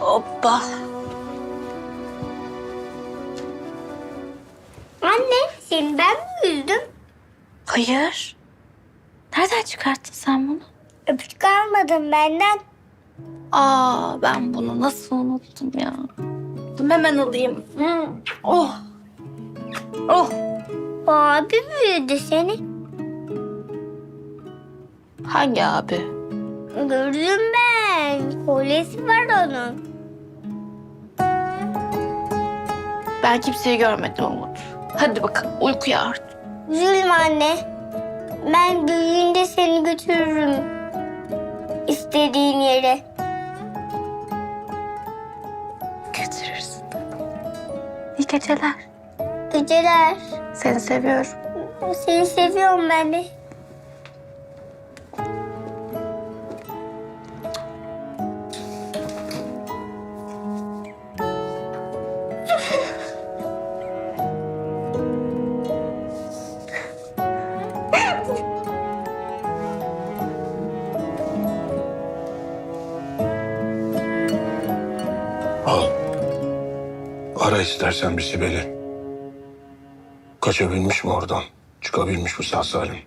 Hoppa. Anne seni ben mi üzdüm? Hayır. Nereden çıkarttın sen bunu? Öpücük almadım benden. Aa ben bunu nasıl unuttum ya. Dur hemen alayım. Hmm, Oh. Oh. Abi büyüdü seni. Hangi abi? Gördüm ben. Kolyesi var onun. Ben kimseyi görmedim Umut. Hadi bakalım uykuya artık. Üzülme anne. Ben büyüyünce seni götürürüm. istediğin yere. Götürürsün. İyi geceler. Geceler. Seni seviyorum. Seni seviyorum ben de. Al. Ara istersen bir Sibel'i. Kaçabilmiş mi oradan? Çıkabilmiş mi sağ salim?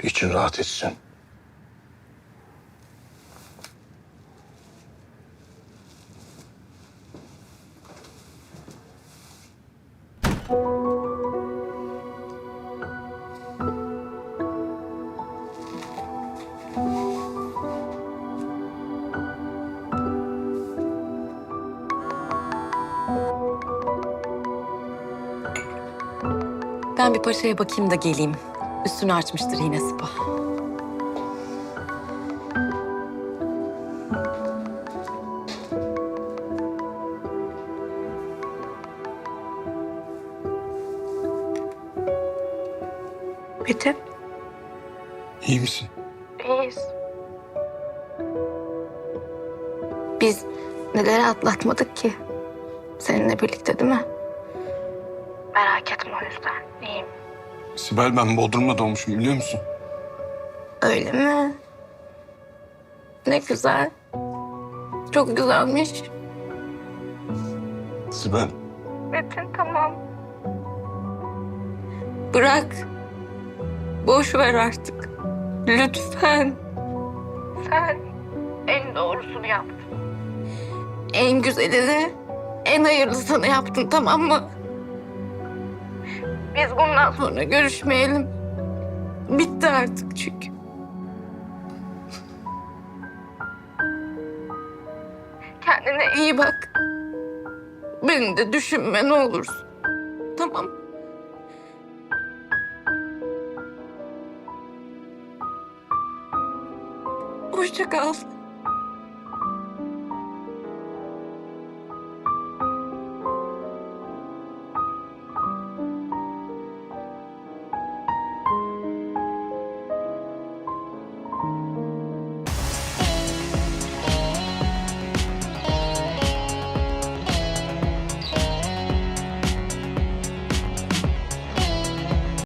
Bir için rahat etsin. Ben bir paşaya bakayım da geleyim. Üstünü açmıştır yine sıpa. Metin. İyi misin? İyiyiz. Biz neleri atlatmadık ki? Seninle birlikte değil mi? Merak etme o yüzden. İyiyim. Sibel ben Bodrum'da doğmuşum biliyor musun? Öyle mi? Ne güzel. Çok güzelmiş. Sibel. Metin tamam. Bırak. Boş ver artık. Lütfen. Sen en doğrusunu yaptın. En güzelini, en hayırlısını yaptın tamam mı? Biz bundan sonra görüşmeyelim. Bitti artık çünkü. Kendine iyi bak. Beni de düşünme ne olursun. Tamam. Hoşça kal.